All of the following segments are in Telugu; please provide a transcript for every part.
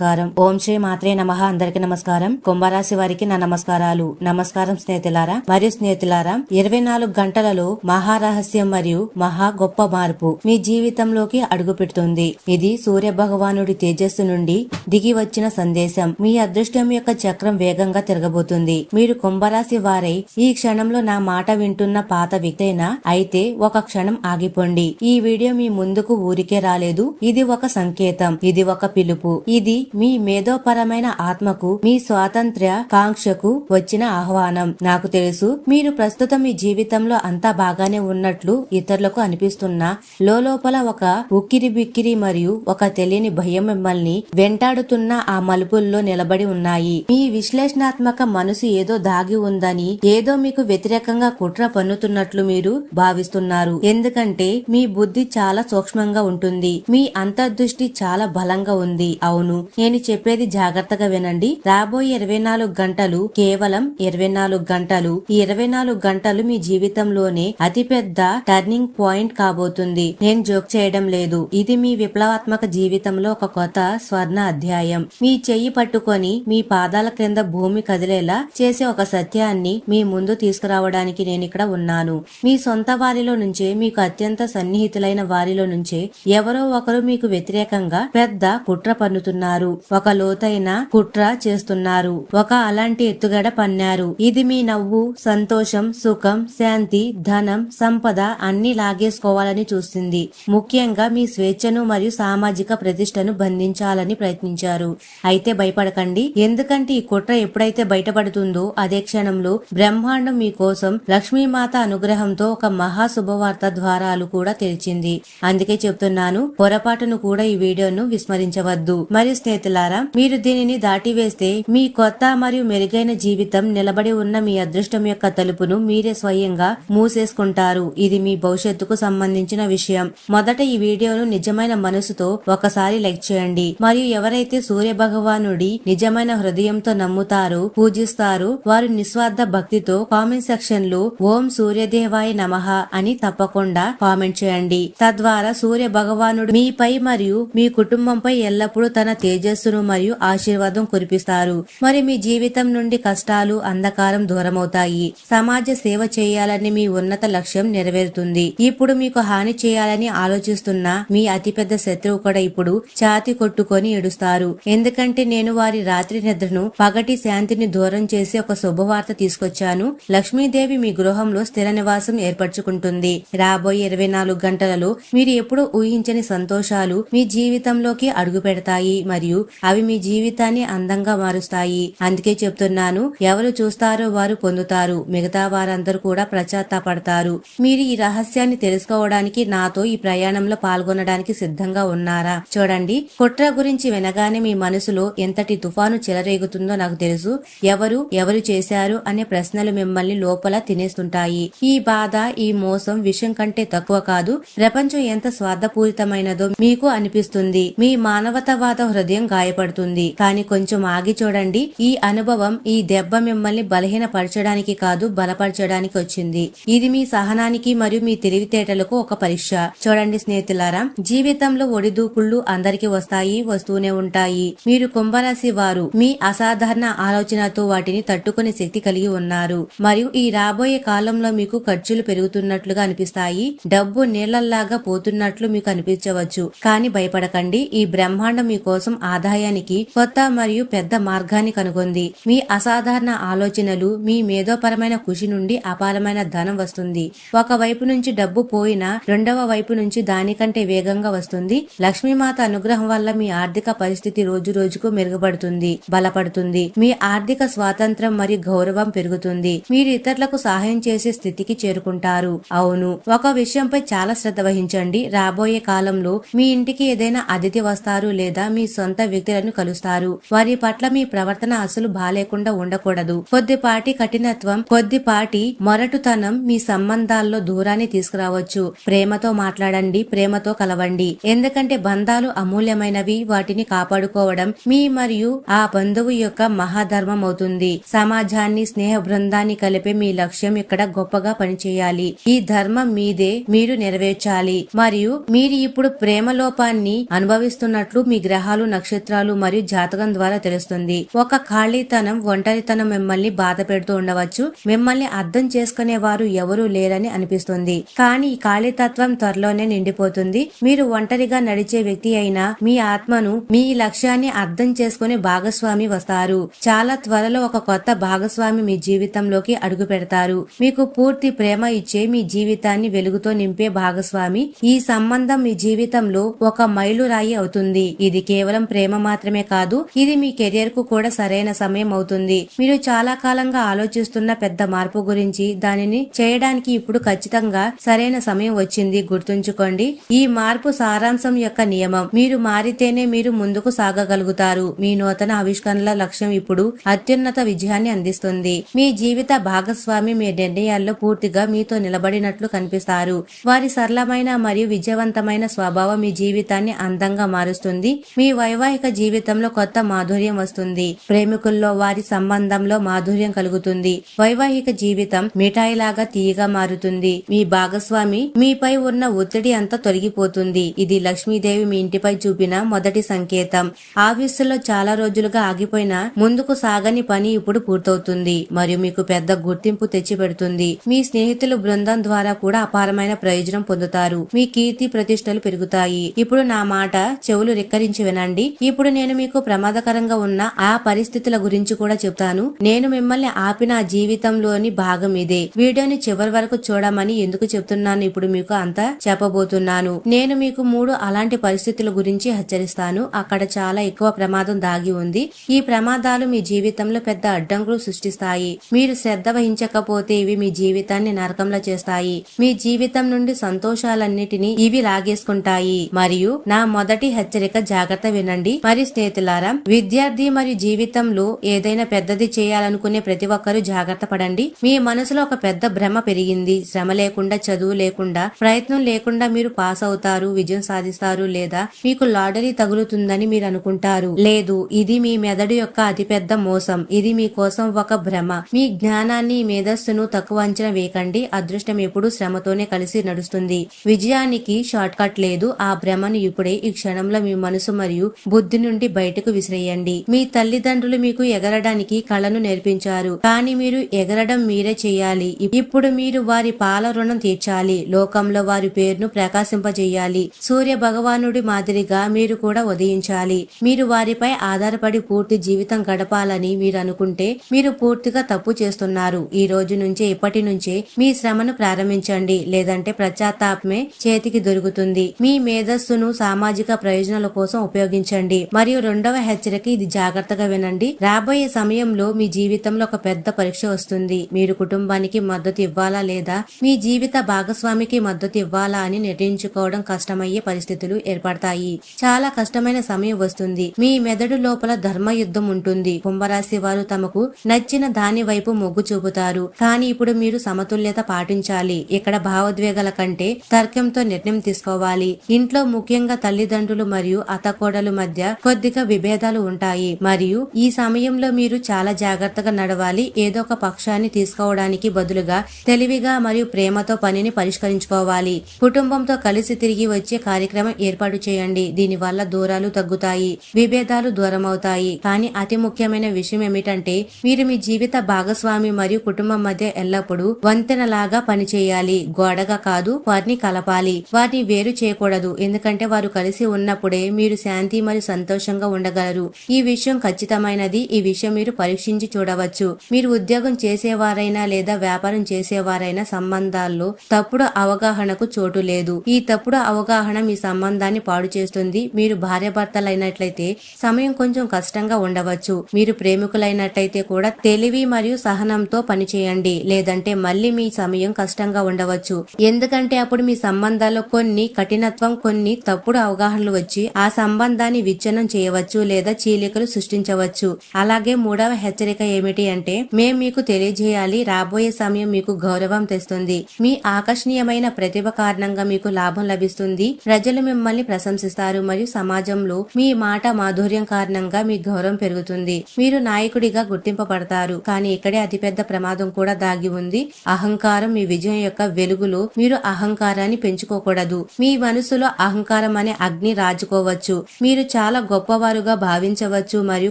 నమస్కారం. ఓం శ్రీ మాత్రే నమ. అందరికి నమస్కారం. కుంభరాశి వారికి నా నమస్కారాలు. నమస్కారం స్నేహితులారా మరియు స్నేహితులారా ఇరవై నాలుగు గంటలలో మహారహస్యం మరియు మహా గొప్ప మార్పు మీ జీవితంలోకి అడుగు పెడుతుంది. ఇది సూర్య భగవానుడి తేజస్సు నుండి దిగి వచ్చిన సందేశం. మీ అదృష్టం యొక్క చక్రం వేగంగా తిరగబోతుంది. మీరు కుంభరాశి వారై ఈ క్షణంలో నా మాట వింటున్న పాత వ్యక్తైనా అయితే ఒక క్షణం ఆగిపోండి. ఈ వీడియో మీ ముందుకు ఊరికే రాలేదు. ఇది ఒక సంకేతం. ఇది ఒక పిలుపు. ఇది మీ మేధోపరమైన ఆత్మకు మీ స్వాతంత్ర్య కాంక్షకు వచ్చిన ఆహ్వానం. నాకు తెలుసు మీరు ప్రస్తుతం మీ జీవితంలో అంతా బాగానే ఉన్నట్లు ఇతరులకు అనిపిస్తున్న లోపల ఒక ఉక్కిరి బిక్కిరి మరియు ఒక తెలియని భయం మిమ్మల్ని వెంటాడుతున్న ఆ మలుపుల్లో నిలబడి ఉన్నాయి. మీ విశ్లేషణాత్మక మనసు ఏదో దాగి ఉందని ఏదో మీకు వ్యతిరేకంగా కుట్ర పన్నుతున్నట్లు మీరు భావిస్తున్నారు. ఎందుకంటే మీ బుద్ధి చాలా సూక్ష్మంగా ఉంటుంది. మీ అంతర్దృష్టి చాలా బలంగా ఉంది. అవును నేను చెప్పేది జాగ్రత్తగా వినండి. రాబోయే ఇరవై నాలుగు గంటలు కేవలం ఇరవై నాలుగు గంటలు. ఈ ఇరవై నాలుగు గంటలు మీ జీవితంలోనే అతిపెద్ద టర్నింగ్ పాయింట్ కాబోతుంది. నేను జోక్ చేయడం లేదు. ఇది మీ విప్లవాత్మక జీవితంలో ఒక కొత్త స్వర్ణ అధ్యాయం. మీ చెయ్యి పట్టుకొని మీ పాదాల క్రింద భూమి కదిలేలా చేసే ఒక సత్యాన్ని మీ ముందు తీసుకురావడానికి నేను ఇక్కడ ఉన్నాను. మీ సొంత వారిలో నుంచే మీకు అత్యంత సన్నిహితులైన వారిలో నుంచే ఎవరో ఒకరు మీకు వ్యతిరేకంగా పెద్ద కుట్ర పన్నుతున్నారు. ఒక లోతైన కుట్ర చేస్తున్నారు. ఒక అలాంటి ఎత్తుగడ పన్నారు. ఇది మీ నవ్వు సంతోషం సుఖం శాంతి ధనం సంపద అన్ని లాగేసుకోవాలని చూస్తుంది ముఖ్యంగా మీ స్వేచ్ఛను మరియు సామాజిక ప్రతిష్టను బంధించాలని ప్రయత్నించారు. అయితే భయపడకండి. ఎందుకంటే ఈ కుట్ర ఎప్పుడైతే బయటపడుతుందో అదే క్షణంలో బ్రహ్మాండం మీకోసం లక్ష్మీమాత అనుగ్రహంతో ఒక మహా శుభవార్త ద్వారాలు కూడా తెరిచింది. అందుకే చెప్తున్నాను పొరపాటును కూడా ఈ వీడియోను విస్మరించవద్దు. మరియు స్నేహితులారా మీరు దీనిని దాటివేస్తే మీ కొత్త మరియు మెరుగైన జీవితం నిలబడి ఉన్న మీ అదృష్టం యొక్క తలుపును మీరే స్వయంగా మూసేసుకుంటారు. ఇది మీ భవిష్యత్తుకు సంబంధించిన విషయం. మొదట ఈ వీడియోను నిజమైన మనసుతో ఒకసారి లైక్ చేయండి. మరియు ఎవరైతే సూర్య భగవానుడి నిజమైన హృదయంతో నమ్ముతారు పూజిస్తారు వారు నిస్వార్థ భక్తితో కామెంట్ సెక్షన్లో ఓం సూర్యదేవాయ నమః అని తప్పకుండా కామెంట్ చేయండి. తద్వారా సూర్య భగవానుడు మీపై మరియు మీ కుటుంబంపై ఎల్లప్పుడూ తన తేజస్సును మరియు ఆశీర్వాదం కురిపిస్తారు. మరి మీ జీవితం నుండి కష్టాలు అంధకారం దూరమవుతాయి. సమాజ సేవ చేయాలని మీ ఉన్నత లక్ష్యం నెరవేరుతుంది. ఇప్పుడు మీకు హాని చేయాలని ఆలోచిస్తున్న మీ అతిపెద్ద శత్రువు కూడా ఇప్పుడు ఛాతి కొట్టుకొని ఏడుస్తారు. ఎందుకంటే నేను వారి రాత్రి నిద్రను పగటి శాంతిని దూరం చేసి ఒక శుభవార్త తీసుకొచ్చాను. లక్ష్మీదేవి మీ గృహంలో స్థిర నివాసం ఏర్పరచుకుంటుంది. రాబోయే ఇరవై నాలుగు గంటలలో మీరు ఎప్పుడు ఊహించని సంతోషాలు మీ జీవితంలోకి అడుగు పెడతాయి మరియు అవి మీ జీవితాన్ని అందంగా మారుస్తాయి. అందుకే చెప్తున్నాను ఎవరు చూస్తారో వారు పొందుతారు. మిగతా వారందరూ కూడా పశ్చాత్తాపడతారు మీరు ఈ రహస్యాన్ని తెలుసుకోవడానికి నాతో ఈ ప్రయాణంలో పాల్గొనడానికి సిద్ధంగా ఉన్నారా? చూడండి కుట్ర గురించి వినగానే మీ మనసులో ఎంతటి తుఫాను చెలరేగుతుందో నాకు తెలుసు. ఎవరు ఎవరు చేశారు అనే ప్రశ్నలు మిమ్మల్ని లోపల తినేస్తుంటాయి. ఈ బాధ ఈ మోసం విషయం కంటే తక్కువ కాదు. ప్రపంచం ఎంత స్వార్థపూరితమైనదో మీకు అనిపిస్తుంది. మీ మానవతవాద హృదయం గాయపడుతుంది. కానీ కొంచెం ఆగి చూడండి. ఈ అనుభవం ఈ దెబ్బ మిమ్మల్ని బలహీనపరచడానికి కాదు బలపరచడానికి వచ్చింది. ఇది మీ సహనానికి మరియు మీ తెలివితేటలకు ఒక పరీక్ష. చూడండి స్నేహితులారా జీవితంలో ఒడిదూకుళ్ళు అందరికి వస్తాయి వస్తూనే ఉంటాయి. మీరు కుంభరాశి వారు మీ అసాధారణ ఆలోచనతో వాటిని తట్టుకునే శక్తి కలిగి ఉన్నారు. మరియు ఈ రాబోయే కాలంలో మీకు ఖర్చులు పెరుగుతున్నట్లుగా అనిపిస్తాయి. డబ్బు నీళ్ళలాగా పోతున్నట్లు మీకు అనిపించవచ్చు. కానీ భయపడకండి. ఈ బ్రహ్మాండం మీకోసం ఆదాయానికి కొత్త మరియు పెద్ద మార్గాన్ని కనుగొంది. మీ అసాధారణ ఆలోచనలు మీ మేధోపరమైన కృషి నుండి అపారమైన ధనం వస్తుంది. ఒక వైపు నుంచి డబ్బు పోయినా రెండవ వైపు నుంచి దానికంటే వేగంగా వస్తుంది. లక్ష్మీమాత అనుగ్రహం వల్ల మీ ఆర్థిక పరిస్థితి రోజు రోజుకు మెరుగుపడుతుంది బలపడుతుంది. మీ ఆర్థిక స్వాతంత్రం మరియు గౌరవం పెరుగుతుంది. మీరు ఇతరులకు సహాయం చేసే స్థితికి చేరుకుంటారు. అవును ఒక విషయంపై చాలా శ్రద్ధ వహించండి. రాబోయే కాలంలో మీ ఇంటికి ఏదైనా అతిథి వస్తారు లేదా మీ సొంత వ్యక్తులను కలుస్తారు. వారి పట్ల మీ ప్రవర్తన అసలు బాలేకుండా ఉండకూడదు. కొద్దిపాటి కఠినత్వం కొద్దిపాటి మొరటుతనం మీ సంబంధాల్లో దూరాన్ని తీసుకురావచ్చు. ప్రేమతో మాట్లాడండి ప్రేమతో కలవండి. ఎందుకంటే బంధాలు అమూల్యమైనవి వాటిని కాపాడుకోవడం మీ మరియు ఆ బంధువు యొక్క మహాధర్మం అవుతుంది. సమాజాన్ని స్నేహ బృందాన్ని కలిపే మీ లక్ష్యం ఇక్కడ గొప్పగా పనిచేయాలి. ఈ ధర్మం మీదే మీరు నెరవేర్చాలి. మరియు మీరు ఇప్పుడు ప్రేమ లోపాన్ని అనుభవిస్తున్నట్లు మీ గ్రహాలు నక్ష నక్షత్రాలు మరియు జాతకం ద్వారా తెలుస్తుంది. ఒక ఖాళీతనం ఒంటరితనం మిమ్మల్ని బాధ పెడుతూ ఉండవచ్చు. మిమ్మల్ని అర్థం చేసుకునే వారు ఎవరూ లేరని అనిపిస్తుంది. కానీ ఈ ఖాళీతత్వం త్వరలోనే నిండిపోతుంది. మీరు ఒంటరిగా నడిచే వ్యక్తి అయినా మీ ఆత్మను మీ లక్ష్యాన్ని అర్థం చేసుకునే భాగస్వామి వస్తారు. చాలా త్వరలో ఒక కొత్త భాగస్వామి మీ జీవితంలోకి అడుగు పెడతారు. మీకు పూర్తి ప్రేమ ఇచ్చే మీ జీవితాన్ని వెలుగుతో నింపే భాగస్వామి. ఈ సంబంధం మీ జీవితంలో ఒక మైలురాయి అవుతుంది. ఇది కేవలం ప్రేమ మాత్రమే కాదు ఇది మీ కెరియర్కు కూడా సరైన సమయం అవుతుంది. మీరు చాలా కాలంగా ఆలోచిస్తున్న పెద్ద మార్పు గురించి దానిని చేయడానికి ఇప్పుడు ఖచ్చితంగా సరైన సమయం వచ్చింది. గుర్తుంచుకోండి ఈ మార్పు సారాంశం యొక్క నియమం. మీరు మారితేనే మీరు ముందుకు సాగగలుగుతారు. మీ నూతన ఆవిష్కరణల లక్ష్యం ఇప్పుడు అత్యున్నత విజయాన్ని అందిస్తుంది. మీ జీవిత భాగస్వామి మీ నిర్ణయాల్లో పూర్తిగా మీతో నిలబడినట్లు కనిపిస్తారు. వారి సరళమైన మరియు విజయవంతమైన స్వభావం మీ జీవితాన్ని అందంగా మారుస్తుంది. మీ వైవాహిక జీవితంలో కొత్త మాధుర్యం వస్తుంది. ప్రేమికుల్లో వారి సంబంధంలో మాధుర్యం కలుగుతుంది. వైవాహిక జీవితం మిఠాయిలాగా తీయగా మారుతుంది. మీ భాగస్వామి మీపై ఉన్న ఒత్తిడి అంతా తొలగిపోతుంది. ఇది లక్ష్మీదేవి మీ ఇంటిపై చూపిన మొదటి సంకేతం. ఆఫీసులో చాలా రోజులుగా ఆగిపోయిన ముందుకు సాగని పని ఇప్పుడు పూర్తవుతుంది. మరియు మీకు పెద్ద గుర్తింపు తెచ్చిపెడుతుంది. మీ స్నేహితులు బృందం ద్వారా కూడా అపారమైన ప్రయోజనం పొందుతారు. మీ కీర్తి ప్రతిష్టలు పెరుగుతాయి. ఇప్పుడు నా మాట చెవులు రిక్కరించి వినండి. ఇప్పుడు నేను మీకు ప్రమాదకరంగా ఉన్న ఆ పరిస్థితుల గురించి కూడా చెప్తాను. నేను మిమ్మల్ని ఆపిన జీవితంలోని భాగం ఇదే. వీడియోని చివరి వరకు చూడమని ఎందుకు చెప్తున్నాను ఇప్పుడు మీకు అంతా చెప్పబోతున్నాను. నేను మీకు మూడు అలాంటి పరిస్థితుల గురించి హెచ్చరిస్తాను. అక్కడ చాలా ఎక్కువ ప్రమాదం దాగి ఉంది. ఈ ప్రమాదాలు మీ జీవితంలో పెద్ద అడ్డంకులు సృష్టిస్తాయి. మీరు శ్రద్ధ వహించకపోతే ఇవి మీ జీవితాన్ని నరకంలో చేస్తాయి. మీ జీవితం నుండి సంతోషాలన్నిటినీ ఇవి లాగేసుకుంటాయి. మరియు నా మొదటి హెచ్చరిక జాగ్రత్త వినండి. మరి స్నేహితులారా విద్యార్థి మరియు జీవితంలో ఏదైనా పెద్దది చేయాలనుకునే ప్రతి ఒక్కరూ జాగ్రత్త పడండి. మీ మనసులో ఒక పెద్ద భ్రమ పెరిగింది. శ్రమ లేకుండా చదువు లేకుండా ప్రయత్నం లేకుండా మీరు పాస్ అవుతారు విజయం సాధిస్తారు లేదా మీకు లాటరీ తగులుతుందని మీరు అనుకుంటారు. లేదు ఇది మీ మెదడు యొక్క అతిపెద్ద మోసం. ఇది మీ కోసం ఒక భ్రమ. మీ జ్ఞానాన్ని మేధస్సును తక్కువ అంచనా వేయకండి. అదృష్టం ఎప్పుడూ శ్రమతోనే కలిసి నడుస్తుంది. విజయానికి షార్ట్ కట్ లేదు. ఆ భ్రమను ఇప్పుడే ఈ క్షణంలో మీ మనసు మరియు బుద్ధి నుండి బయటకు విసిరేయండి. మీ తల్లిదండ్రులు మీకు ఎగరడానికి కళను నేర్పించారు. కానీ మీరు ఎగరడం మీరే చేయాలి. ఇప్పుడు మీరు వారి పాల రుణం తీర్చాలి. లోకంలో వారి పేరును ప్రకాశింపజేయాలి. సూర్య భగవానుడి మాదిరిగా మీరు కూడా ఉదయించాలి. మీరు వారిపై ఆధారపడి పూర్తి జీవితం గడపాలని మీరు అనుకుంటే మీరు పూర్తిగా తప్పు చేస్తున్నారు. ఈ రోజు నుంచే ఇప్పటి నుంచే మీ శ్రమను ప్రారంభించండి. లేదంటే ప్రచాతాపమే చేతికి దొరుకుతుంది. మీ మేధస్సును సామాజిక ప్రయోజనాల కోసం ఉపయోగించండి. మరియు రెండవ హెచ్చరిక ఇది జాగ్రత్తగా వినండి. రాబోయే సమయంలో మీ జీవితంలో ఒక పెద్ద పరీక్ష వస్తుంది. మీరు కుటుంబానికి మద్దతు ఇవ్వాలా లేదా? మీ జీవిత భాగస్వామికి మద్దతు ఇవ్వాలా అని నిర్ణయించుకోవడం కష్టమయ్యే పరిస్థితులు ఏర్పడతాయి. చాలా కష్టమైన సమయం వస్తుంది. మీ మెదడు లోపల ధర్మ యుద్ధం ఉంటుంది. కుంభరాశి వారు తమకు నచ్చిన దాని వైపు మొగ్గు చూపుతారు. కానీ ఇప్పుడు మీరు సమతుల్యత పాటించాలి. ఇక్కడ భావోద్వేగాల కంటే తర్కంతో నిర్ణయం తీసుకోవాలి. ఇంట్లో ముఖ్యంగా తల్లిదండ్రులు మరియు అత్తకోడలు మధ్య కొద్దిగా విభేదాలు ఉంటాయి. మరియు ఈ సమయంలో మీరు చాలా జాగ్రత్తగా నడవాలి. ఏదో ఒక పక్షాన్ని తీసుకోవడానికి బదులుగా తెలివిగా మరియు ప్రేమతో పనిని పరిష్కరించుకోవాలి. కుటుంబంతో కలిసి తిరిగి వచ్చే కార్యక్రమం ఏర్పాటు చేయండి. దీనివల్ల దూరాలు తగ్గుతాయి. విభేదాలు దూరం అవుతాయి కానీ అతి ముఖ్యమైన విషయం ఏమిటంటే మీరు మీ జీవిత భాగస్వామి మరియు కుటుంబం మధ్య ఎల్లప్పుడూ వంతెనలాగా పనిచేయాలి. గోడగా కాదు వారిని కలపాలి. వారిని వేరు చేయకూడదు. ఎందుకంటే వారు కలిసి ఉన్నప్పుడే మీరు శాంతి మరియు సంతోషంగా ఉండగలరు. ఈ విషయం ఖచ్చితమైనది. ఈ విషయం మీరు పరీక్షించి చూడవచ్చు. మీరు ఉద్యోగం చేసేవారైనా లేదా వ్యాపారం చేసేవారైనా సంబంధాల్లో తప్పుడు అవగాహనకు చోటు లేదు. ఈ తప్పుడు అవగాహన మీ సంబంధాన్ని పాడు చేస్తుంది. మీరు భార్యాభర్తలైనట్లయితే సమయం కొంచెం కష్టంగా ఉండవచ్చు. మీరు ప్రేమికులైనట్లయితే కూడా తెలివి మరియు సహనంతో పనిచేయండి. లేదంటే మళ్ళీ మీ సమయం కష్టంగా ఉండవచ్చు. ఎందుకంటే అప్పుడు మీ సంబంధాల్లో కొన్ని కఠినత్వం కొన్ని తప్పుడు అవగాహనలు వచ్చి ఆ సంబంధాన్ని విచ్ఛిన్నం చేయవచ్చు లేదా చీలికలు సృష్టించవచ్చు. అలాగే మూడవ హెచ్చరిక ఏమిటి అంటే మేం మీకు తెలియజేయాలి రాబోయే సమయం మీకు గౌరవం తెస్తుంది. మీ ఆకర్షణీయమైన ప్రతిభ కారణంగా మీకు లాభం లభిస్తుంది. ప్రజలు మిమ్మల్ని ప్రశంసిస్తారు మరియు సమాజంలో మీ మాట మాధుర్యం కారణంగా మీ గౌరవం పెరుగుతుంది. మీరు నాయకుడిగా గుర్తింపబడతారు. కానీ ఇక్కడే అతిపెద్ద ప్రమాదం కూడా దాగి ఉంది. అహంకారం మీ విజయం యొక్క వెలుగులో మీరు అహంకారాన్ని పెంచుకోకూడదు. మీ మనసులో అహంకారం అనే అగ్ని రాజుకోవచ్చు. మీరు చాలా గొప్పవారుగా భావించవచ్చు మరియు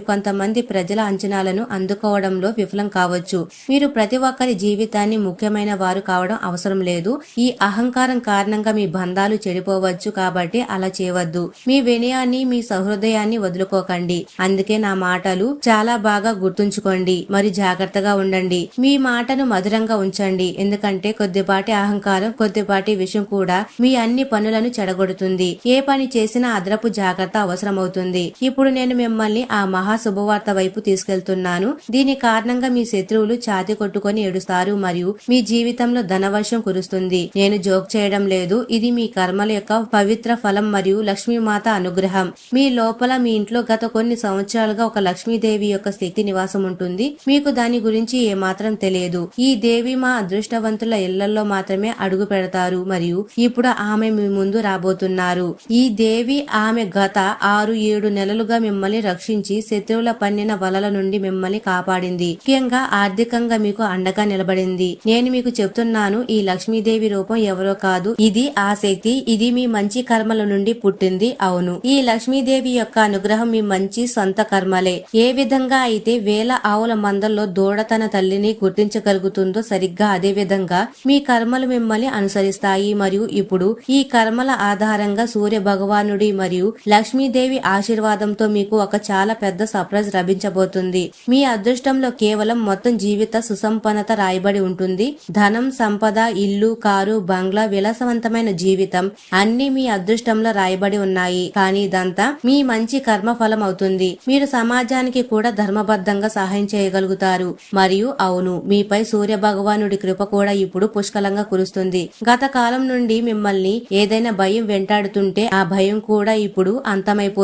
కొంతమంది ప్రజల అంచనాలను అందుకోవడంలో విఫలం కావచ్చు. మీరు ప్రతి ఒక్కరి జీవితాన్ని ముఖ్యమైన వారు కావడం అవసరం లేదు. ఈ అహంకారం కారణంగా మీ బంధాలు చెడిపోవచ్చు కాబట్టి అలా చేయవద్దు. మీ వినయాన్ని మీ సహృదయాన్ని వదులుకోకండి. అందుకే నా మాటలు చాలా బాగా గుర్తుంచుకోండి. మరి జాగ్రత్తగా ఉండండి. మీ మాటను మధురంగా ఉంచండి. ఎందుకంటే కొద్దిపాటి అహంకారం కొద్దిపాటి విషయం కూడా మీ అన్ని పనులను చెడగొడుతుంది. ఏ పని చేసినా అదనపు జాగ్రత్త అవసరం అవుతుంది. ఇప్పుడు నేను మిమ్మల్ని ఆ మహా శుభవార్త వైపు తీసుకెళ్తున్నాను. దీని కారణంగా మీ శత్రువులు ఛాతి కొట్టుకొని ఏడుస్తారు మరియు మీ జీవితంలో ధనవర్షం కురుస్తుంది. నేను జోక్ చేయడం లేదు. ఇది మీ కర్మల యొక్క పవిత్ర ఫలం మరియు లక్ష్మీమాత అనుగ్రహం. మీ లోపల మీ ఇంట్లో గత కొన్ని సంవత్సరాలుగా ఒక లక్ష్మీదేవి యొక్క శక్తి నివాసం ఉంటుంది. మీకు దాని గురించి ఏమాత్రం తెలియదు. ఈ దేవి మా అదృష్టవంతుల ఇళ్ళలో మాత్రమే అడుగు పెడతారు మరియు ఇప్పుడు ఆమె మీ ముందు రాబోతున్నారు. ఈ దేవి ఆమె గత ఆరు ఏడు నెలలుగా మిమ్మల్ని రక్షించి శత్రువుల పన్నిన వలల నుండి మిమ్మల్ని కాపాడింది. ముఖ్యంగా ఆర్థికంగా మీకు అండగా నిలబడింది. నేను మీకు చెప్తున్నాను ఈ లక్ష్మీదేవి రూపం ఎవరో కాదు. ఇది ఆ శక్తి ఇది మీ మంచి కర్మల నుండి పుట్టింది. అవును. ఈ లక్ష్మీదేవి యొక్క అనుగ్రహం మీ మంచి సొంత కర్మలే. ఏ విధంగా అయితే వేల ఆవుల మందల్లో దూడ తన తల్లిని గుర్తించగలుగుతుందో సరిగ్గా అదే విధంగా మీ కర్మలు మిమ్మల్ని అనుసరిస్తాయి. మరియు ఇప్పుడు ఈ కర్మల ఆధారంగా సూర్య భగవానుడి మరియు లక్ష్మీదేవి ఆశీర్వాదంతో మీకు ఒక చాలా పెద్ద సర్ప్రైజ్ లభించబోతుంది. మీ అదృష్టంలో కేవలం మొత్తం జీవిత సుసంపన్నత రాయబడి ఉంటుంది. ధనం సంపద ఇల్లు కారు బంగ్లా విలాసవంతమైన జీవితం అన్ని మీ అదృష్టంలో రాయబడి ఉన్నాయి. కానీ ఇదంతా మీ మంచి కర్మ ఫలం అవుతుంది. మీరు సమాజానికి కూడా ధర్మబద్ధంగా సహాయం చేయగలుగుతారు. మరియు అవును మీపై సూర్య భగవానుడి కృప కూడా ఇప్పుడు పుష్కలంగా కురుస్తుంది. గత కాలం నుండి మిమ్మల్ని ఏదైనా భయం వెంటాడుతుంటే ఆ భయం కూడా ఇప్పుడు అంతమైపోతుంది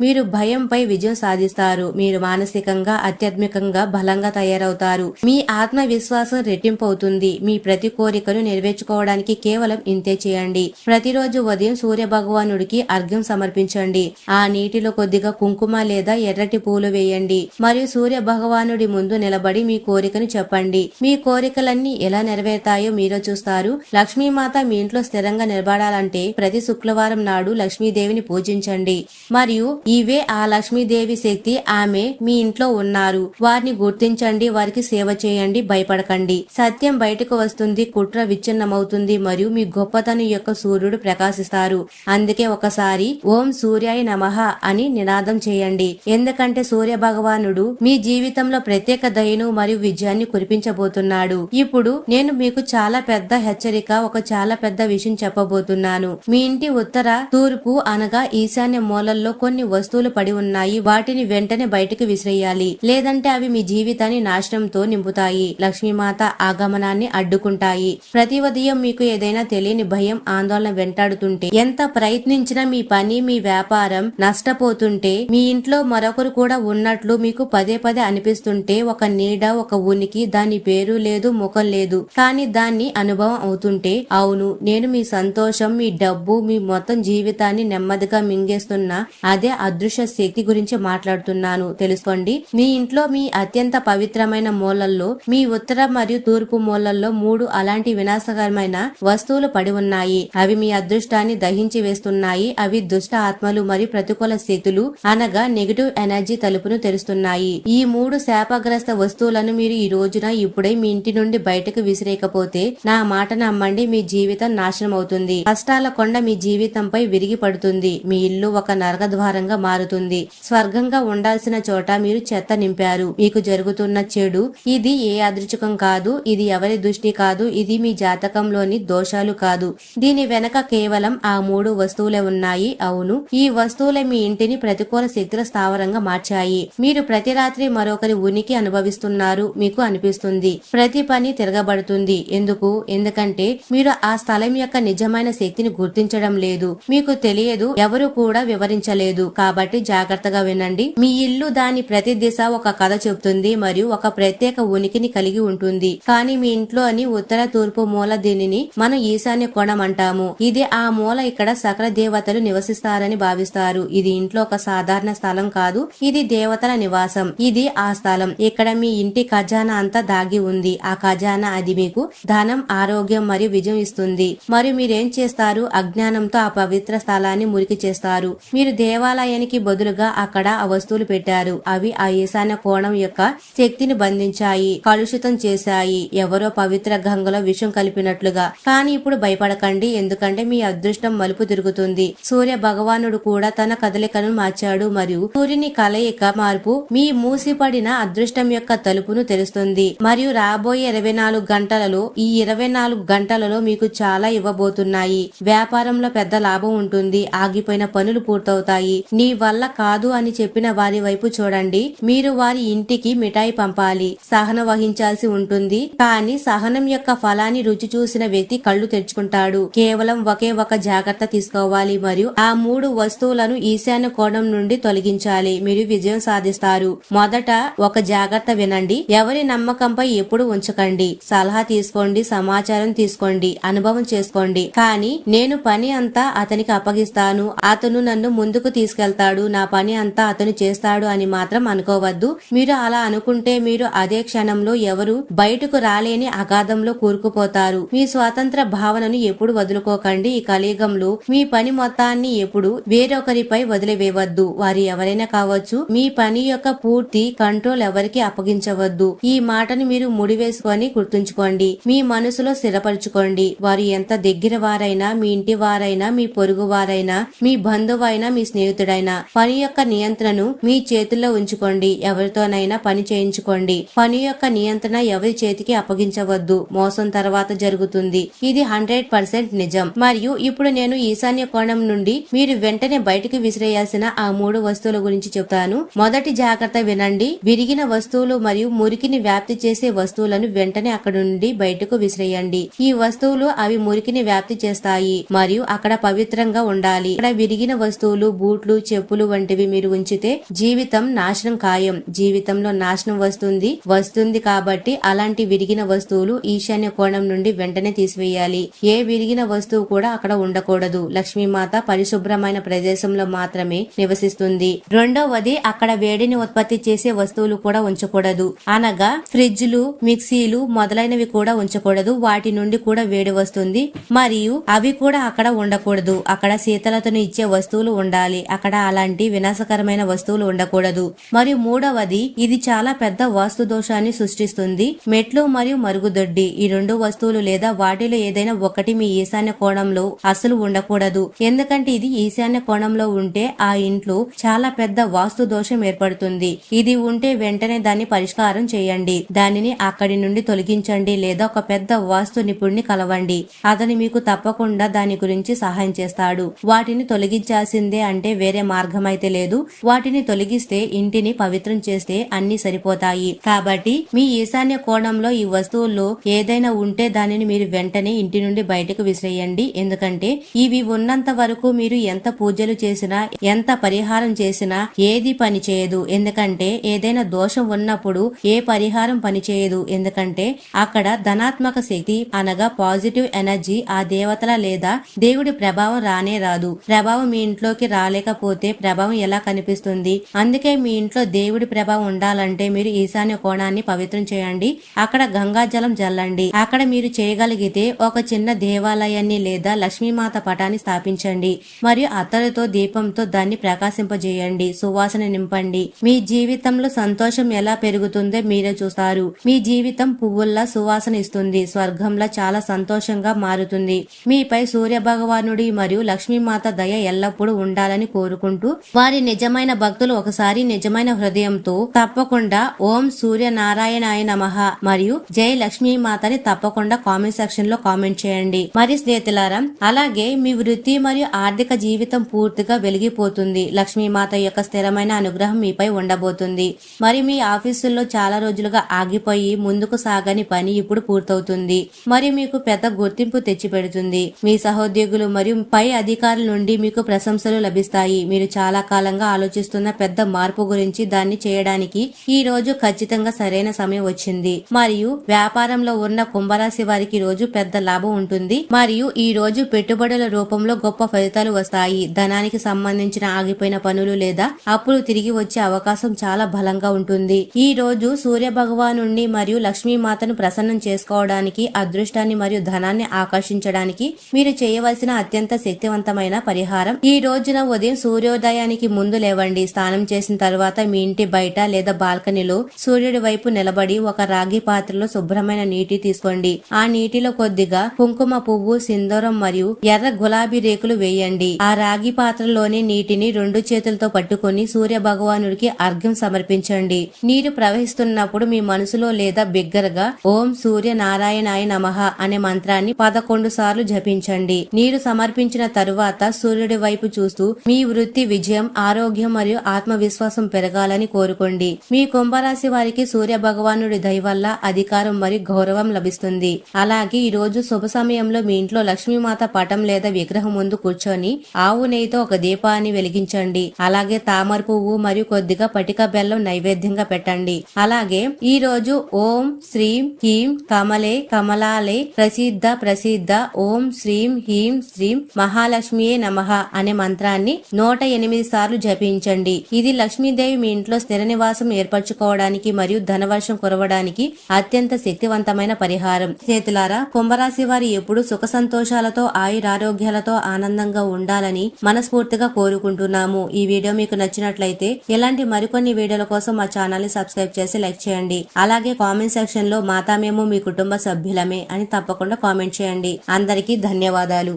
మీరు భయంపై విజయం సాధిస్తారు. మీరు మానసికంగా ఆధ్యాత్మికంగా బలంగా తయారవుతారు. మీ ఆత్మవిశ్వాసం రెట్టింపు అవుతుంది మీ ప్రతి కోరికను నెరవేర్చుకోవడానికి కేవలం ఇంతే చేయండి. ప్రతిరోజు ఉదయం సూర్య భగవానుడికి అర్ఘ్యం సమర్పించండి. ఆ నీటిలో కొద్దిగా కుంకుమ లేదా ఎర్రటి పూలు వేయండి. మరియు సూర్య భగవానుడి ముందు నిలబడి మీ కోరికను చెప్పండి. మీ కోరికలన్నీ ఎలా నెరవేరుతాయో మీరే చూస్తారు. లక్ష్మీమాత మీ ఇంట్లో స్థిరంగా నిలబడాలంటే ప్రతి శుక్రవారం నాడు లక్ష్మీదేవిని పూజించండి. మరియు ఇవే ఆ లక్ష్మీదేవి శక్తి ఆమె మీ ఇంట్లో ఉన్నారు. వారిని గుర్తించండి వారికి సేవ చేయండి భయపడకండి. సత్యం బయటకు వస్తుంది కుట్ర విచ్ఛిన్నమవుతుంది మరియు మీ గొప్పతనం యొక్క సూర్యుడు ప్రకాశిస్తారు. అందుకే ఒకసారి ఓం సూర్యాయ నమః అని నినాదం చేయండి. ఎందుకంటే సూర్య భగవానుడు మీ జీవితంలో ప్రత్యేక దయను మరియు విజయాన్ని కురిపించబోతున్నాడు. ఇప్పుడు నేను మీకు చాలా పెద్ద హెచ్చరిక ఒక చాలా పెద్ద విషయం చెప్పబోతున్నాను. మీ ఇంటి ఉత్తర తూర్పు అనగా ఈశాన్య మూలల్లో కొన్ని వస్తువులు పడి ఉన్నాయి. వాటిని వెంటనే బయటకు విసిరేయాలి. లేదంటే అవి మీ జీవితాన్ని నాశనంతో నింపుతాయి. లక్ష్మీమాత ఆగమనాన్ని అడ్డుకుంటాయి. ప్రతి ఉదయం మీకు ఏదైనా తెలియని భయం ఆందోళన వెంటాడుతుంటే ఎంత ప్రయత్నించినా మీ పని మీ వ్యాపారం నష్టపోతుంటే మీ ఇంట్లో మరొకరు కూడా ఉన్నట్లు మీకు పదే పదే అనిపిస్తుంటే ఒక నీడ ఒక ఉనికి దాని పేరు లేదు ముఖం లేదు. కానీ దాన్ని అనుభవం అవుతుంటే అవును నేను మీ సంతోషం మీ డబ్బు మీ మొత్తం జీవితాన్ని నెమ్మదిగా మింగేస్తున్న అదే అదృశ్య శక్తి గురించి మాట్లాడుతున్నాను. తెలుసుకోండి. మీ ఇంట్లో మీ అత్యంత పవిత్రమైన మూలల్లో మీ ఉత్తర మరియు తూర్పు మూలల్లో మూడు అలాంటి వినాశకరమైన వస్తువులు పడి ఉన్నాయి. అవి మీ అదృష్టాన్ని దహించి వేస్తున్నాయి. అవి దుష్ట ఆత్మలు మరియు ప్రతికూల శక్తులు అనగా నెగిటివ్ ఎనర్జీ తలుపును తెరుస్తున్నాయి. ఈ మూడు శాపగ్రస్త వస్తువులను మీరు ఈ రోజున ఇప్పుడే మీ ఇంటి నుండి బయటకు విసిరేయకపోతే నా మాట నమ్మండి మీ జీవితం నాశనం అవుతుంది కష్టాల కొండ మీ జీవితంపై విరిగి పడుతుంది. మీ ఇల్లు ఒక నర స్వర్గద్వారంగా మారుతుంది. స్వర్గంగా ఉండాల్సిన చోట మీరు చెత్త నింపారు. మీకు జరుగుతున్న చెడు ఇది ఏ అదృచకం కాదు ఇది ఎవరి దృష్టి కాదు ఇది మీ జాతకంలోని దోషాలు కాదు. దీని వెనక కేవలం ఆ మూడు వస్తువులే ఉన్నాయి. అవును ఈ వస్తువులే మీ ఇంటిని ప్రతికూల శక్తుల స్థావరంగా మార్చాయి. మీరు ప్రతి రాత్రి మరొకరి ఉనికి అనుభవిస్తున్నారు మీకు అనిపిస్తుంది. ప్రతి పని తిరగబడుతుంది. ఎందుకు? ఎందుకంటే మీరు ఆ స్థలం యొక్క నిజమైన శక్తిని గుర్తించడం లేదు. మీకు తెలియదు ఎవరు కూడా వివరించలేదు కాబట్టి జాగ్రత్తగా వినండి. మీ ఇల్లు దాని ప్రతి దిశ ఒక కథ చెబుతుంది మరియు ఒక ప్రత్యేక ఉనికిని కలిగి ఉంటుంది. కానీ మీ ఇంట్లోని ఉత్తర తూర్పు మూల దీనిని మనం ఈశాన్య కోణం అంటాము. ఇది ఆ మూల ఇక్కడ సకల దేవతలు నివసిస్తారని భావిస్తారు. ఇది ఇంట్లో ఒక సాధారణ స్థలం కాదు. ఇది దేవతల నివాసం. ఇది ఆ స్థలం. ఇక్కడ మీ ఇంటి ఖజానా అంతా దాగి ఉంది. ఆ ఖజానా అది మీకు ధనం ఆరోగ్యం మరియు విజయం ఇస్తుంది. మరియు మీరేం చేస్తారు? అజ్ఞానంతో ఆ పవిత్ర స్థలాన్ని మురికి చేస్తారు. మీరు దేవాలయానికి బదులుగా అక్కడ ఆ వస్తువులు పెట్టారు. అవి ఆ ఈశాన్య కోణం యొక్క శక్తిని బంధించాయి. కలుషితం చేశాయి. ఎవరో పవిత్ర గంగలో విషం కలిపినట్లుగా. కానీ ఇప్పుడు భయపడకండి. ఎందుకంటే మీ అదృష్టం మలుపు తిరుగుతుంది. సూర్య భగవానుడు కూడా తన కదలికను మార్చాడు మరియు సూర్యుని కలయిక మార్పు మీ మూసిపడిన అదృష్టం యొక్క తలుపును తెరుస్తుంది. మరియు రాబోయే ఇరవై నాలుగు గంటలలో ఈ ఇరవై నాలుగు గంటలలో మీకు చాలా ఇవ్వబోతున్నాయి. వ్యాపారంలో పెద్ద లాభం ఉంటుంది. ఆగిపోయిన పనులు పూర్తవు. పూర్తవుతాయి నీ వల్ల కాదు అని చెప్పిన వారి వైపు చూడండి. మీరు వారి ఇంటికి మిఠాయి పంపాలి. సహనం వహించాల్సి ఉంటుంది. కానీ సహనం యొక్క ఫలాన్ని రుచి చూసిన వ్యక్తి కళ్ళు తెరుచుకుంటాడు. కేవలం ఒకే ఒక జాగ్రత్త తీసుకోవాలి మరియు ఆ మూడు వస్తువులను ఈశాన్య కోణం నుండి తొలగించాలి. మీరు విజయం సాధిస్తారు. మొదట ఒక జాగ్రత్త వినండి. ఎవరి నమ్మకంపై ఎప్పుడు ఉంచకండి. సలహా తీసుకోండి. సమాచారం తీసుకోండి. అనుభవం చేసుకోండి. కానీ నేను పని అంతా అతనికి అప్పగిస్తాను. అతను నన్ను ముందుకు తీసుకెళ్తాడు. నా పని అంతా అతను చేస్తాడు అని మాత్రం అనుకోవద్దు. మీరు అలా అనుకుంటే మీరు అదే క్షణంలో ఎవరు బయటకు రాలేని అగాధంలో కూరుకుపోతారు. మీ స్వాతంత్ర భావనను ఎప్పుడు వదులుకోకండి. ఈ కలియుగంలో మీ పని మొత్తాన్ని ఎప్పుడు వేరొకరిపై వదిలివేయవద్దు. వారు ఎవరైనా కావచ్చు మీ పని యొక్క పూర్తి కంట్రోల్ ఎవరికి అప్పగించవద్దు. ఈ మాటను మీరు ముడివేసుకొని గుర్తుంచుకోండి. మీ మనసులో స్థిరపరచుకోండి. వారు ఎంత దగ్గర వారైనా మీ ఇంటి వారైనా మీ పొరుగు వారైనా మీ బంధువైనా మీ స్నేహితుడైన పని యొక్క నియంత్రణను మీ చేతుల్లో ఉంచుకోండి. ఎవరితోనైనా పని చేయించుకోండి. పని యొక్క నియంత్రణ ఎవరి చేతికి అప్పగించవద్దు. మోసం తర్వాత జరుగుతుంది. ఇది హండ్రెడ్ పర్సెంట్ నిజం. మరియు ఇప్పుడు నేను ఈశాన్య కోణం నుండి మీరు వెంటనే బయటకు విసిరేయాల్సిన ఆ మూడు వస్తువుల గురించి చెప్తాను మొదటి జాగ్రత్త వినండి. విరిగిన వస్తువులు మరియు మురికిని వ్యాప్తి చేసే వస్తువులను వెంటనే అక్కడ నుండి బయటకు విసిరేయండి. ఈ వస్తువులు అవి మురికిని వ్యాప్తి చేస్తాయి మరియు అక్కడ పవిత్రంగా ఉండాలి. ఇక్కడ విరిగిన వస్తువులు బూట్లు చెప్పులు వంటివి మీరు ఉంచితే జీవితం నాశనం ఖాయం. జీవితంలో నాశనం వస్తుంది. వస్తుంది కాబట్టి అలాంటి విరిగిన వస్తువులు ఈశాన్య కోణం నుండి వెంటనే తీసివేయాలి. ఏ విరిగిన వస్తువు కూడా అక్కడ ఉండకూడదు. లక్ష్మీమాత పరిశుభ్రమైన ప్రదేశంలో మాత్రమే నివసిస్తుంది. రెండవది అక్కడ వేడిని ఉత్పత్తి చేసే వస్తువులు కూడా ఉంచకూడదు. అనగా ఫ్రిడ్జ్లు మిక్సీలు మొదలైనవి కూడా ఉంచకూడదు. వాటి నుండి కూడా వేడి వస్తుంది. మరియు అవి కూడా అక్కడ ఉండకూడదు. అక్కడ శీతలతను ఇచ్చే వస్తువులు ఉండాలి అక్కడ అలాంటి వినాశకరమైన వస్తువులు ఉండకూడదు. మరియు మూడవది ఇది చాలా పెద్ద వాస్తు దోషాన్ని సృష్టిస్తుంది. మెట్లు మరియు మరుగుదొడ్డి ఈ రెండు వస్తువులు లేదా వాటిలో ఏదైనా ఒకటి మీ ఈశాన్య కోణంలో అసలు ఉండకూడదు. ఎందుకంటే ఇది ఈశాన్య కోణంలో ఉంటే ఆ ఇంట్లో చాలా పెద్ద వాస్తు దోషం ఏర్పడుతుంది. ఇది ఉంటే వెంటనే దాన్ని పరిష్కారం చేయండి. దానిని అక్కడి నుండి తొలగించండి లేదా ఒక పెద్ద వాస్తు నిపుణుని కలవండి. అతను మీకు తప్పకుండా దాని గురించి సహాయం చేస్తాడు. వాటిని తొలగించాల్సిందే అంటే వేరే మార్గం అయితే లేదు. వాటిని తొలగిస్తే ఇంటిని పవిత్రం చేస్తే అన్ని సరిపోతాయి. కాబట్టి మీ ఈశాన్య కోణంలో ఈ వస్తువుల్లో ఏదైనా ఉంటే దానిని మీరు వెంటనే ఇంటి నుండి బయటకు విసిరేయండి. ఎందుకంటే ఇవి ఉన్నంత వరకు మీరు ఎంత పూజలు చేసినా ఎంత పరిహారం చేసినా ఏది పని చేయదు. ఎందుకంటే ఏదైనా దోషం ఉన్నప్పుడు ఏ పరిహారం పనిచేయదు ఎందుకంటే అక్కడ ధనాత్మక శక్తి అనగా పాజిటివ్ ఎనర్జీ ఆ దేవతల లేదా దేవుడి ప్రభావం రానే రాదు. ప్రభావం మీ ఇంట్లోకి రాలేకపోతే ప్రభావం ఎలా కనిపిస్తుంది? అందుకే మీ ఇంట్లో దేవుడి ప్రభావం ఉండాలంటే మీరు ఈశాన్య కోణాన్ని పవిత్రం చేయండి. అక్కడ గంగాజలం జల్లండి. అక్కడ మీరు చేయగలిగితే ఒక చిన్న దేవాలయాన్ని లేదా లక్ష్మీమాత పటాన్ని స్థాపించండి. మరియు అత్తలతో దీపంతో దాన్ని ప్రకాశింపజేయండి. సువాసన నింపండి. మీ జీవితంలో సంతోషం ఎలా పెరుగుతుందో మీరే చూస్తారు. మీ జీవితం పువ్వుల్లా సువాసన ఇస్తుంది. స్వర్గంలో చాలా సంతోషంగా మారుతుంది. మీపై సూర్య భగవానుడి మరియు లక్ష్మీమాత దయ ఎల్లప్పుడూ ఉండాలి. ఉండాలని కోరుకుంటూ వారి నిజమైన భక్తులు ఒకసారి నిజమైన హృదయంతో తప్పకుండా ఓం సూర్య నారాయణాయ నమః మరియు జై లక్ష్మీమాతని తప్పకుండా కామెంట్ సెక్షన్లో కామెంట్ చేయండి. మరి స్నేహితులారా అలాగే మీ వృత్తి మరియు ఆర్థిక జీవితం పూర్తిగా వెలిగిపోతుంది. లక్ష్మీమాత యొక్క స్థిరమైన అనుగ్రహం మీపై ఉండబోతుంది. మరి మీ ఆఫీసుల్లో చాలా రోజులుగా ఆగిపోయి ముందుకు సాగని పని ఇప్పుడు పూర్తవుతుంది. మరియు మీకు పెద్ద గుర్తింపు తెచ్చిపెడుతుంది. మీ సహోద్యోగులు మరియు పై అధికారుల నుండి మీకు ప్రశంసలు లభిస్తాయి. మీరు చాలా కాలంగా ఆలోచిస్తున్న పెద్ద మార్పు గురించి దాన్ని చేయడానికి ఈ రోజు ఖచ్చితంగా సరైన సమయం వచ్చింది. మరియు వ్యాపారంలో ఉన్న కుంభరాశి వారికి రోజు పెద్ద లాభం ఉంటుంది. మరియు ఈ రోజు పెట్టుబడుల రూపంలో గొప్ప ఫలితాలు వస్తాయి. ధనానికి సంబంధించిన ఆగిపోయిన పనులు లేదా అప్పులు తిరిగి వచ్చే అవకాశం చాలా బలంగా ఉంటుంది. ఈ రోజు సూర్య భగవాను మరియు లక్ష్మీ మాతను ప్రసన్నం చేసుకోవడానికి అదృష్టాన్ని మరియు ధనాన్ని ఆకర్షించడానికి మీరు చేయవలసిన అత్యంత శక్తివంతమైన పరిహారం ఈ రోజున ప్రతిదిన ఉదయం సూర్యోదయానికి ముందు లేవండి. స్నానం చేసిన తర్వాత మీ ఇంటి బయట లేదా బాల్కనీలో సూర్యుడి వైపు నిలబడి ఒక రాగి పాత్రలో శుభ్రమైన నీటి తీసుకోండి. ఆ నీటిలో కొద్దిగా కుంకుమ పువ్వు సింధూరం మరియు ఎర్ర గులాబీ రేకులు వేయండి. ఆ రాగి పాత్రలోని నీటిని రెండు చేతులతో పట్టుకొని సూర్య భగవానుడికి అర్ఘ్యం సమర్పించండి. నీరు ప్రవహిస్తున్నప్పుడు మీ మనసులో లేదా బిగ్గరగా ఓం సూర్య నారాయణాయ నమః అనే మంత్రాన్ని పదకొండు సార్లు జపించండి. నీరు సమర్పించిన తరువాత సూర్యుడి వైపు చూస్తూ మీ వృత్తి విజయం ఆరోగ్యం మరియు ఆత్మవిశ్వాసం పెరగాలని కోరుకోండి. మీ కుంభరాశి వారికి సూర్య భగవానుడి దయ వల్ల అధికారం మరియు గౌరవం లభిస్తుంది. అలాగే ఈ రోజు శుభ సమయంలో మీ ఇంట్లో లక్ష్మీమాత పటం లేదా విగ్రహం ముందు కూర్చొని ఆవు నెయ్యితో ఒక దీపాన్ని వెలిగించండి. అలాగే తామర పువ్వు మరియు కొద్దిగా పటిక బెల్లం నైవేద్యంగా పెట్టండి. అలాగే ఈ రోజు ఓం శ్రీం హీం కమలే కమలాలే ప్రసిద్ధ ప్రసిద్ధ ఓం శ్రీం హీం శ్రీం మహాలక్ష్మియే నమః అనే మంత్రాన్ని మంత్రాన్ని నూట ఎనిమిది సార్లు జపించండి ఇది లక్ష్మీదేవి మీ ఇంట్లో స్థిర నివాసం ఏర్పరచుకోవడానికి మరియు ధనవర్షం కురవడానికి అత్యంత శక్తివంతమైన పరిహారం. చేతులారా కుంభరాశి వారి ఎప్పుడు సుఖ సంతోషాలతో ఆయురారోగ్యాలతో ఆనందంగా ఉండాలని మనస్ఫూర్తిగా కోరుకుంటున్నాము. ఈ వీడియో మీకు నచ్చినట్లయితే ఇలాంటి మరికొన్ని వీడియోల కోసం మా ఛానల్ని సబ్స్క్రైబ్ చేసి లైక్ చేయండి. అలాగే కామెంట్ సెక్షన్లో మాతా మేము మీ కుటుంబ సభ్యులమే అని తప్పకుండా కామెంట్ చేయండి. అందరికీ ధన్యవాదాలు.